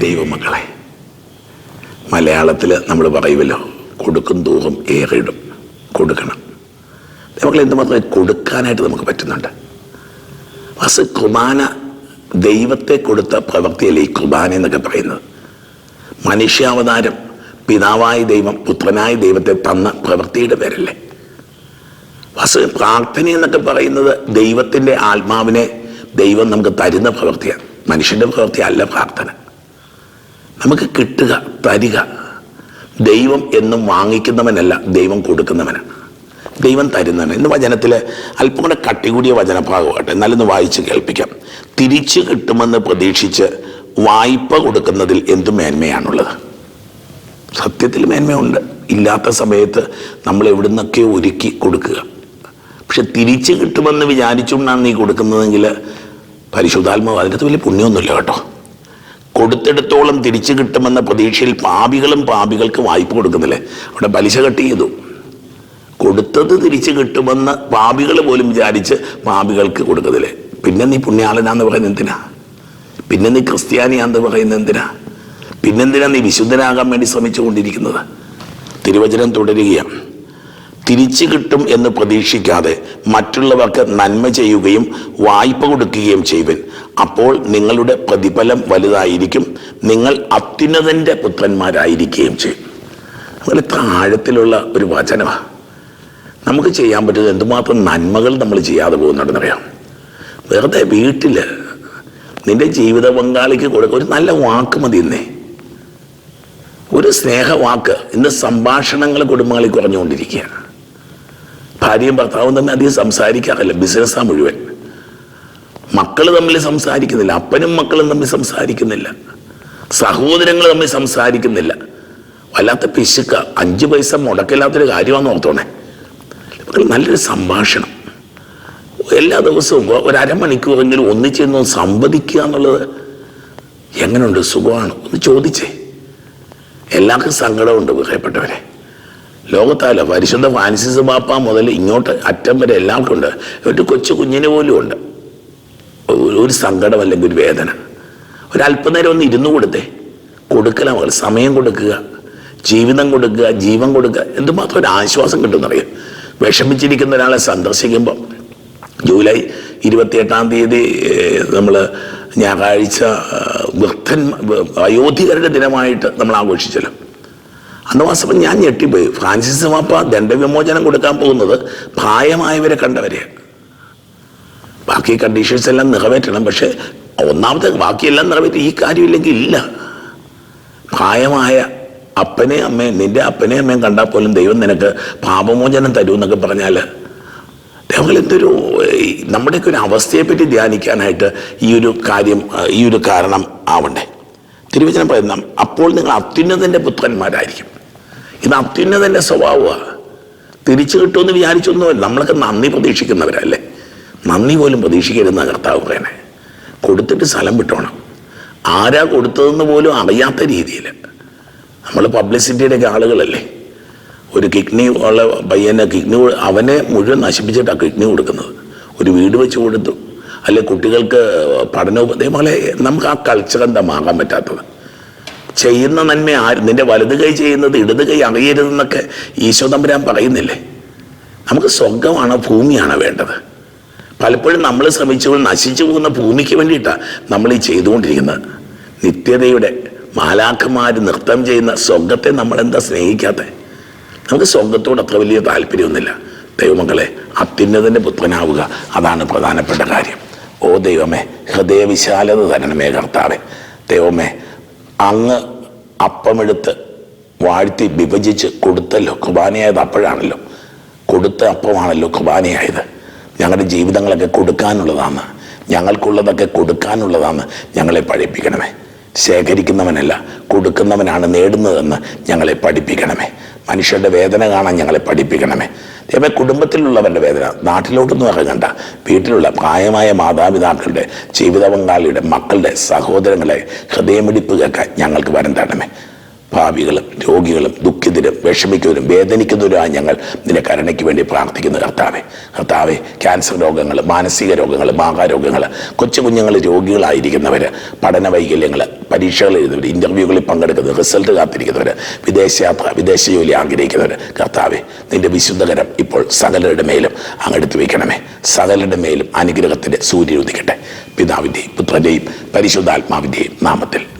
ദൈവമക്കളെ മലയാളത്തിൽ നമ്മൾ പറയുമല്ലോ കൊടുക്കും തോറും ഏറിടും കൊടുക്കണം. ദൈവമക്കളെ എന്തുമാത്രം കൊടുക്കാനായിട്ട് നമുക്ക് പറ്റുന്നുണ്ട്? വസ് കുർബാന ദൈവത്തെ കൊടുത്ത പ്രവൃത്തിയല്ലേ ഈ കുർബാന എന്നൊക്കെ പറയുന്നത്? മനുഷ്യാവതാരം പിതാവായ ദൈവം പുത്രനായ ദൈവത്തെ തന്ന പ്രവൃത്തിയുടെ പേരല്ലേ? വസ് പ്രാർത്ഥന എന്നൊക്കെ പറയുന്നത് ദൈവത്തിന്റെ ആത്മാവിനെ ദൈവം നമുക്ക് തരുന്ന പ്രവൃത്തിയാണ്. മനുഷ്യന്റെ പ്രവൃത്തി അല്ല പ്രാർത്ഥന. നമുക്ക് കിട്ടുക തരിക. ദൈവം എന്നും വാങ്ങിക്കുന്നവനല്ല ദൈവം കൊടുക്കുന്നവനാണ് ദൈവം തരുന്നവൻ ഇന്ന് വചനത്തിൽ അല്പം കൂടെ കട്ടി കൂടിയ വചനഭാഗമാകട്ടെ. എന്നാലൊന്ന് വായിച്ച് കേൾപ്പിക്കാം. തിരിച്ചു കിട്ടുമെന്ന് പ്രതീക്ഷിച്ച് വായ്പ കൊടുക്കുന്നതിൽ എന്തു മേന്മയാണുള്ളത്? സത്യത്തിൽ മേന്മയുണ്ട്. ഇല്ലാത്ത സമയത്ത് നമ്മൾ എവിടുന്നൊക്കെ ഒരുക്കി കൊടുക്കുക. പക്ഷെ തിരിച്ചു കിട്ടുമെന്ന് വിചാരിച്ചുകൊണ്ടാണ് നീ കൊടുക്കുന്നതെങ്കിൽ പരിശുദ്ധാത്മാവ് അതിനകത്ത് വലിയ പുണ്യമൊന്നുമില്ല കേട്ടോ. കൊടുത്തെടുത്തോളം തിരിച്ചു കിട്ടുമെന്ന പ്രതീക്ഷയിൽ പാപികളും പാപികൾക്ക് വായ്പ കൊടുക്കുന്നില്ലേ? അവിടെ പലിശ കട്ട് ചെയ്തു. കൊടുത്തത് തിരിച്ചു കിട്ടുമെന്ന് പാപികൾ പോലും വിചാരിച്ച് പാപികൾക്ക് കൊടുക്കുന്നില്ലേ? പിന്നെ നീ പുണ്യാളനാന്ന് പറയുന്നത് എന്തിനാ? പിന്നെ നീ ക്രിസ്ത്യാനിയാന്ന് പറയുന്നത് എന്തിനാ? പിന്നെന്തിനാ നീ വിശുദ്ധനാകാൻ വേണ്ടി ശ്രമിച്ചുകൊണ്ടിരിക്കുന്നത്? തിരുവചനം തുടരുകയാണ്. തിരിച്ചു കിട്ടും എന്ന് പ്രതീക്ഷിക്കാതെ മറ്റുള്ളവർക്ക് നന്മ ചെയ്യുകയും വായ്പ കൊടുക്കുകയും ചെയ്യുവൻ. അപ്പോൾ നിങ്ങളുടെ പ്രതിഫലം വലുതായിരിക്കും. നിങ്ങൾ അത്യുന്നതന്റെ പുത്രന്മാരായിരിക്കുകയും ചെയ്യും. അങ്ങനെ താഴത്തിലുള്ള ഒരു വചനമാണ് നമുക്ക് ചെയ്യാൻ പറ്റുന്നത് എന്തുമാത്രം നന്മകൾ നമ്മൾ ചെയ്യാതെ പോകുന്നുണ്ടെന്നറിയാം വെറുതെ വീട്ടിൽ നിന്റെ ജീവിത പങ്കാളിക്ക് കൊടുക്കുക ഒരു നല്ല വാക്ക് മതി ഇന്നേ. ഒരു സ്നേഹവാക്ക് ഇന്ന് സംഭാഷണങ്ങൾ കുടുംബങ്ങളിൽ കുറഞ്ഞുകൊണ്ടിരിക്കുകയാണ്. ഭാര്യയും ഭർത്താവും തന്നെ അധികം സംസാരിക്കാറില്ല. ബിസിനസ്സാണ് മുഴുവൻ. മക്കൾ തമ്മിൽ സംസാരിക്കുന്നില്ല. അപ്പനും മക്കളും തമ്മിൽ സംസാരിക്കുന്നില്ല. സഹോദരങ്ങൾ തമ്മിൽ സംസാരിക്കുന്നില്ല. വല്ലാത്ത പിശുക്ക. അഞ്ച് പൈസ മുടക്കില്ലാത്തൊരു കാര്യമാണെന്ന് ഓർത്തോണേ. മക്കൾ നല്ലൊരു സംഭാഷണം. എല്ലാ ദിവസവും ഒരു അരമണിക്കൂറെങ്കിലും ഒന്നിച്ചിരുന്ന് സംവദിക്കുക എന്നുള്ളത് എങ്ങനെയുണ്ട് സുഖമാണ്? ഒന്ന് ചോദിച്ചേ. എല്ലാവർക്കും സങ്കടമുണ്ട് പ്രിയപ്പെട്ടവരെ. ലോകത്താല പരിശുദ്ധ ഫ്രാൻസിസ് പാപ്പ മുതൽ ഇങ്ങോട്ട് അറ്റം വരെ എല്ലാവർക്കും ഉണ്ട്. ഒരു കൊച്ചു കുഞ്ഞിനെ പോലും ഉണ്ട്. ഒരു- സങ്കടം അല്ലെങ്കിൽ ഒരു വേദന. ഒരല്പനേരം ഒന്ന് ഇരുന്ന് കൊടുത്തേ. കൊടുക്കല മകൾ. സമയം കൊടുക്കുക. ജീവിതം കൊടുക്കുക. ജീവൻ കൊടുക്കുക. എന്തുമാത്രം ഒരു ആശ്വാസം കിട്ടുമെന്നറിയാം? വിഷമിച്ചിരിക്കുന്ന ഒരാളെ സന്ദർശിക്കുമ്പോൾ ജൂലൈ ഇരുപത്തിയെട്ടാം തീയതി നമ്മൾ ഞായറാഴ്ച വൃദ്ധൻ വയോധികരുടെ ദിനമായിട്ട് നമ്മൾ ആഘോഷിച്ചല്ലോ. അന്ന് വാസ്തവം ഞാൻ ഞെട്ടിപ്പോയി. ഫ്രാൻസിസ് മാപ്പ ദണ്ഡവിമോചനം കൊടുക്കാൻ പോകുന്നത് പ്രായമായവരെ കണ്ടവരെയാണ്. ബാക്കി കണ്ടീഷൻസ് എല്ലാം നിറവേറ്റണം പക്ഷെ ഒന്നാമത്തെ ബാക്കിയെല്ലാം നിറവേറ്റി ഈ കാര്യമില്ലെങ്കിൽ ഇല്ല. പ്രായമായ അപ്പനെ അമ്മയും നിന്റെ അപ്പനെ അമ്മയും കണ്ടാൽ പോലും ദൈവം നിനക്ക് പാപമോചനം തരൂ തരുമെന്നൊക്കെ പറഞ്ഞാൽ ദൈവങ്ങൾ എന്തൊരു നമ്മുടെയൊക്കെ ഒരു അവസ്ഥയെപ്പറ്റി ധ്യാനിക്കാനായിട്ട് ഈ ഒരു കാര്യം ഈ ഒരു കാരണം ആവണ്ടേ? തിരുവചനം പറയുന്ന അപ്പോൾ നിങ്ങൾ അത്യുന്നതന്റെ പുത്രന്മാരായിരിക്കും. ഇത് അത്യുന്നതന്റെ സ്വഭാവമാണ് തിരിച്ചു കിട്ടുമെന്ന് വിചാരിച്ചൊന്നുമല്ല. നമ്മളൊക്കെ നന്ദി പ്രതീക്ഷിക്കുന്നവരല്ലേ? നന്ദി പോലും പ്രതീക്ഷിക്കരുന്ന കർത്താവ് പറയണേ കൊടുത്തിട്ട് സ്ഥലം വിട്ടോണം. ആരാ കൊടുത്തതെന്ന് പോലും അറിയാത്ത രീതിയിൽ. നമ്മൾ പബ്ലിസിറ്റിയുടെ ഒക്കെ ആളുകളല്ലേ? ഒരു കിഡ്നി ഉള്ള പയ്യനെ കിഡ്നി അവനെ മുഴുവൻ നശിപ്പിച്ചിട്ടാണ് കിഡ്നി കൊടുക്കുന്നത്. ഒരു വീട് വെച്ച് കൊടുത്തു. അല്ലെ കുട്ടികൾക്ക് പഠനോപദേശങ്ങളെ നമുക്ക് ആ കൾച്ചർ എന്താ മാറാൻ പറ്റാത്തത്? ചെയ്യുന്ന നന്മ ആര് നിന്റെ വലത് കൈ ചെയ്യുന്നത് ഇടത് കൈ അറിയരുതെന്നൊക്കെ ഈശോ തമ്പുരാൻ പറയുന്നില്ലേ? നമുക്ക് സ്വർഗമാണ് ഭൂമിയാണ് വേണ്ടത്. പലപ്പോഴും നമ്മൾ ശ്രമിച്ചുകൊണ്ട് നശിച്ചു പോകുന്ന ഭൂമിക്ക് വേണ്ടിയിട്ടാണ് നമ്മൾ ഈ ചെയ്തുകൊണ്ടിരിക്കുന്നത്. നിത്യതയുടെ മാലാഖമാർ നൃത്തം ചെയ്യുന്ന സ്വർഗത്തെ നമ്മൾ എന്താ സ്നേഹിക്കാത്തത് നമുക്ക് സ്വർഗത്തോട് അത്ര വലിയ താല്പര്യമൊന്നുമില്ല. ദൈവമക്കളെ അത്യുന്നതിന്റെ പുത്രനാവുക അതാണ് പ്രധാനപ്പെട്ട കാര്യം. ഓ ദൈവമേ ഹൃദയവിശാലത തരണമേ കർത്താവെ. ദൈവമേ അങ്ങ് അപ്പമെടുത്ത് വാഴ്ത്തി വിഭജിച്ച് കൊടുത്തല്ലോ കുർബാനയായത് അപ്പോഴാണല്ലോ. കൊടുത്ത അപ്പമാണല്ലോ കുർബാനയായത്. ഞങ്ങളുടെ ജീവിതങ്ങളൊക്കെ കൊടുക്കാനുള്ളതാണ്. ഞങ്ങൾക്കുള്ളതൊക്കെ കൊടുക്കാനുള്ളതാണ് ഞങ്ങളെ പഠിപ്പിക്കണമേ. ശേഖരിക്കുന്നവനല്ല കൊടുക്കുന്നവനാണ് നേടുന്നതെന്ന് ഞങ്ങളെ പഠിപ്പിക്കണമേ. മനുഷ്യരുടെ വേദന കാണാൻ ഞങ്ങളെ പഠിപ്പിക്കണമേ. ദൈവമേ കുടുംബത്തിലുള്ളവരുടെ വേദന നാട്ടിലോട്ടൊന്നും ഇറങ്ങണ്ട. വീട്ടിലുള്ള പ്രായമായ മാതാപിതാക്കളുടെ ജീവിത പങ്കാളിയുടെ മക്കളുടെ സഹോദരങ്ങളെ ഹൃദയമിടിപ്പ് കേൾക്കാൻ ഞങ്ങൾക്ക് വരം തരണമേ ഭാവികളും രോഗികളും ദുഃഖിതരും വിഷമിക്കുന്നവരും വേദനിക്കുന്നവരുമായ ഞങ്ങൾ നിന്റെ കരുണയ്ക്ക് വേണ്ടി പ്രാർത്ഥിക്കുന്ന. കർത്താവെ കർത്താവെ ക്യാൻസർ രോഗങ്ങൾ മാനസിക രോഗങ്ങൾ മാഹാരോഗങ്ങൾ കൊച്ചു കുഞ്ഞുങ്ങൾ രോഗികളായിരിക്കുന്നവർ പഠന വൈകല്യങ്ങൾ പരീക്ഷകൾ എഴുതുന്നവർ ഇന്റർവ്യൂകളിൽ പങ്കെടുക്കുന്നവർ റിസൾട്ട് കാത്തിരിക്കുന്നവർ വിദേശയാത്ര വിദേശ ജോലി ആഗ്രഹിക്കുന്നവർ കർത്താവെ നിന്റെ വിശുദ്ധകരം ഇപ്പോൾ സകലരുടെ മേലും അങ്ങെടുത്ത് വയ്ക്കണമേ. സകലരുടെ മേലും അനുഗ്രഹത്തിന്റെ സൂര്യ ഉദിക്കട്ടെ. പിതാവിന്റെയും പുത്രന്റെയും പരിശുദ്ധാത്മാവിന്റെയും നാമത്തിൽ.